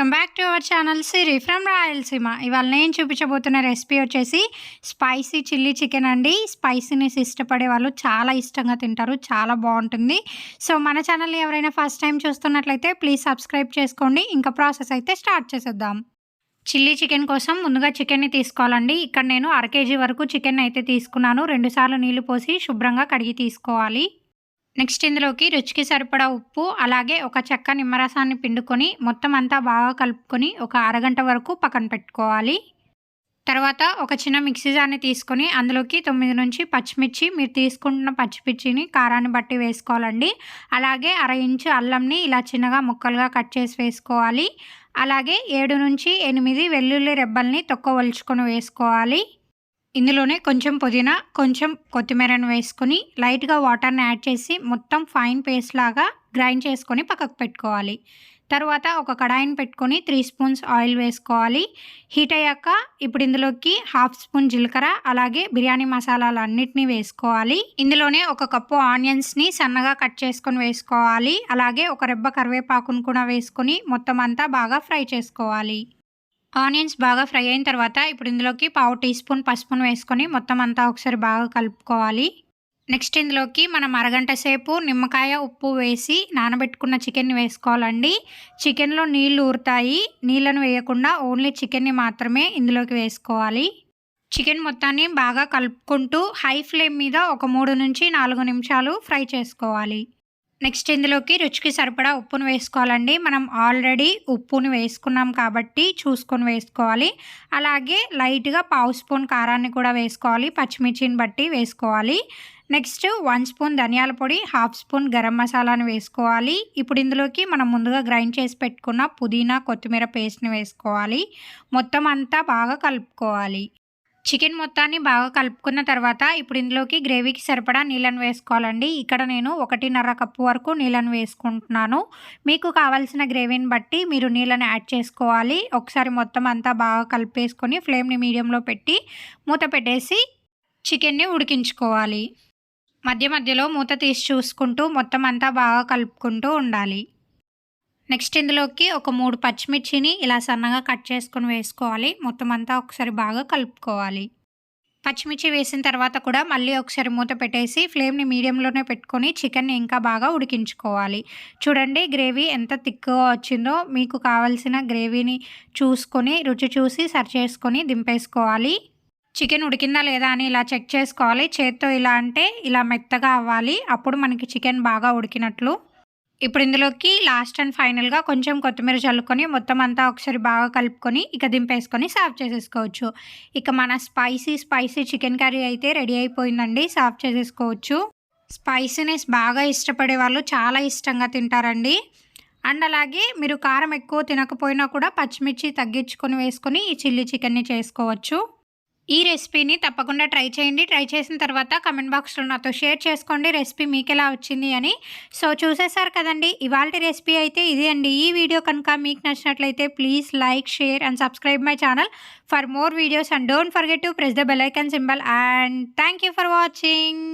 Back to our channel Siri from Rayalaseema ఇవాళ నేను చూపించబోతున్న రెసిపీ వచ్చేసి స్పైసీ చిల్లీ చికెన్ అండి. స్పైసీనెస్ ఇష్టపడే వాళ్ళు చాలా ఇష్టంగా తింటారు చాలా బాగుంటుంది. సో మన ఛానల్ని ఎవరైనా ఫస్ట్ టైం చూస్తున్నట్లయితే ప్లీజ్ సబ్స్క్రైబ్ చేసుకోండి. ఇంకా ప్రాసెస్ అయితే స్టార్ట్ చేసేద్దాం. చిల్లీ చికెన్ కోసం ముందుగా చికెన్ని తీసుకోవాలండి. ఇక్కడ నేను అర కేజీ వరకు చికెన్ అయితే తీసుకున్నాను. రెండుసార్లు నీళ్ళు పోసి శుభ్రంగా కడిగి తీసుకోవాలి. నెక్స్ట్ ఇందులోకి రుచికి సరిపడా ఉప్పు అలాగే ఒక చెక్క నిమ్మరసాన్ని పిండుకొని మొత్తం అంతా బాగా కలుపుకొని ఒక అరగంట వరకు పక్కన పెట్టుకోవాలి. తర్వాత ఒక చిన్న మిక్సీ జార్ని తీసుకొని అందులోకి తొమ్మిది నుంచి పచ్చిమిర్చి మీరు తీసుకుంటున్న పచ్చిమిర్చిని కారాన్ని బట్టి వేసుకోవాలండి. అలాగే అర ఇంచు అల్లంని ఇలా చిన్నగా ముక్కలుగా కట్ చేసి వేసుకోవాలి. అలాగే ఏడు నుంచి ఎనిమిది వెల్లుల్లి రెబ్బల్ని తొక్క ఒలుచుకొని వేసుకోవాలి. ఇందులోనే కొంచెం పుదీనా కొంచెం కొత్తిమీరను వేసుకొని లైట్గా వాటర్ని యాడ్ చేసి మొత్తం ఫైన్ పేస్ట్ లాగా గ్రైండ్ చేసుకొని పక్కకు పెట్టుకోవాలి. తర్వాత ఒక కడాయిని పెట్టుకొని త్రీ స్పూన్స్ ఆయిల్ వేసుకోవాలి. హీట్ అయ్యాక ఇప్పుడు ఇందులోకి హాఫ్ స్పూన్ జీలకర్ర అలాగే బిర్యానీ మసాలాలు అన్నిటినీ వేసుకోవాలి. ఇందులోనే ఒక కప్పు ఆనియన్స్ని సన్నగా కట్ చేసుకొని వేసుకోవాలి. అలాగే ఒక రెబ్బ కరివేపాకును కూడా వేసుకొని మొత్తం అంతా బాగా ఫ్రై చేసుకోవాలి. ఆనియన్స్ బాగా ఫ్రై అయిన తర్వాత ఇప్పుడు ఇందులోకి పావు టీ స్పూన్ పసుపును వేసుకొని మొత్తం అంతా ఒకసారి బాగా కలుపుకోవాలి. నెక్స్ట్ ఇందులోకి మనం అరగంట సేపు నిమ్మకాయ ఉప్పు వేసి నానబెట్టుకున్న చికెన్ని వేసుకోవాలండి. చికెన్లో నీళ్ళు ఊరుతాయి. నీళ్ళను వేయకుండా ఓన్లీ చికెన్ని మాత్రమే ఇందులోకి వేసుకోవాలి. చికెన్ మొత్తాన్ని బాగా కలుపుకుంటూ హై ఫ్లేమ్ మీద ఒక మూడు నుంచి నాలుగు నిమిషాలు ఫ్రై చేసుకోవాలి. నెక్స్ట్ ఇందులోకి రుచికి సరిపడా ఉప్పును వేసుకోవాలండి. మనం ఆల్రెడీ ఉప్పును వేసుకున్నాం కాబట్టి చూసుకొని వేసుకోవాలి. అలాగే లైట్గా పావు స్పూన్ కారాన్ని కూడా వేసుకోవాలి. పచ్చిమిర్చిని బట్టి వేసుకోవాలి. నెక్స్ట్ వన్ స్పూన్ ధనియాల పొడి హాఫ్ స్పూన్ గరం మసాలాను వేసుకోవాలి. ఇప్పుడు ఇందులోకి మనం ముందుగా గ్రైండ్ చేసి పెట్టుకున్న పుదీనా కొత్తిమీర పేస్ట్ని వేసుకోవాలి. మొత్తం అంతా బాగా కలుపుకోవాలి. చికెన్ మొత్తాన్ని బాగా కలుపుకున్న తర్వాత ఇప్పుడు ఇందులోకి గ్రేవీకి సరిపడా నీళ్ళను వేసుకోవాలండి. ఇక్కడ నేను ఒకటిన్నర కప్పు వరకు నీళ్ళను వేసుకుంటున్నాను. మీకు కావాల్సిన గ్రేవీని బట్టి మీరు నీళ్ళని యాడ్ చేసుకోవాలి. ఒకసారి మొత్తం అంతా బాగా కలిపేసుకొని ఫ్లేమ్ని మీడియంలో పెట్టి మూత పెట్టేసి చికెన్ని ఉడికించుకోవాలి. మధ్య మధ్యలో మూత తీసి చూసుకుంటూ మొత్తం అంతా బాగా కలుపుకుంటూ ఉండాలి. నెక్స్ట్ ఇందులోకి ఒక మూడు పచ్చిమిర్చిని ఇలా సన్నగా కట్ చేసుకొని వేసుకోవాలి. మొత్తం అంతా ఒకసారి బాగా కలుపుకోవాలి. పచ్చిమిర్చి వేసిన తర్వాత కూడా మళ్ళీ ఒకసారి మూత పెట్టేసి ఫ్లేమ్ని మీడియంలోనే పెట్టుకొని చికెన్ని ఇంకా బాగా ఉడికించుకోవాలి. చూడండి గ్రేవీ ఎంత థిక్గా వచ్చిందో. మీకు కావలసిన గ్రేవీని చూసుకొని రుచి చూసి సర్వ్ చేసుకొని దింపేసుకోవాలి. చికెన్ ఉడికిందా లేదా అని ఇలా చెక్ చేసుకోవాలి. చేత్తో ఇలా అంటే ఇలా మెత్తగా అవ్వాలి. అప్పుడు మనకి చికెన్ బాగా ఉడికినట్లు. ఇప్పుడు ఇందులోకి లాస్ట్ అండ్ ఫైనల్గా కొంచెం కొత్తిమీర చల్లుకొని మొత్తం అంతా ఒకసారి బాగా కలుపుకొని ఇక దింపేసుకొని సర్వ్ చేసేసుకోవచ్చు. ఇక మన స్పైసీ స్పైసీ చికెన్ కర్రీ అయితే రెడీ అయిపోయిందండి. సర్వ్ చేసేసుకోవచ్చు. స్పైసీనెస్ బాగా ఇష్టపడే వాళ్ళు చాలా ఇష్టంగా తింటారండి. అండ్ అలాగే మీరు కారం ఎక్కువ తినకపోయినా కూడా పచ్చిమిర్చి తగ్గించుకొని వేసుకొని ఈ చిల్లీ చికెన్ని చేసుకోవచ్చు. ఈ రెసిపీని తప్పకుండా ట్రై చేయండి. ట్రై చేసిన తర్వాత కమెంట్ బాక్స్లో నాతో షేర్ చేసుకోండి. రెసిపీ మీకు ఎలా వచ్చింది అని. సో చూసేసారు కదండి. ఇవాళ రెసిపీ అయితే ఇదే అండి. ఈ వీడియో కనుక మీకు నచ్చినట్లయితే please like share and subscribe my channel for more videos. And don't forget to press the bell icon symbol. And thank you for watching.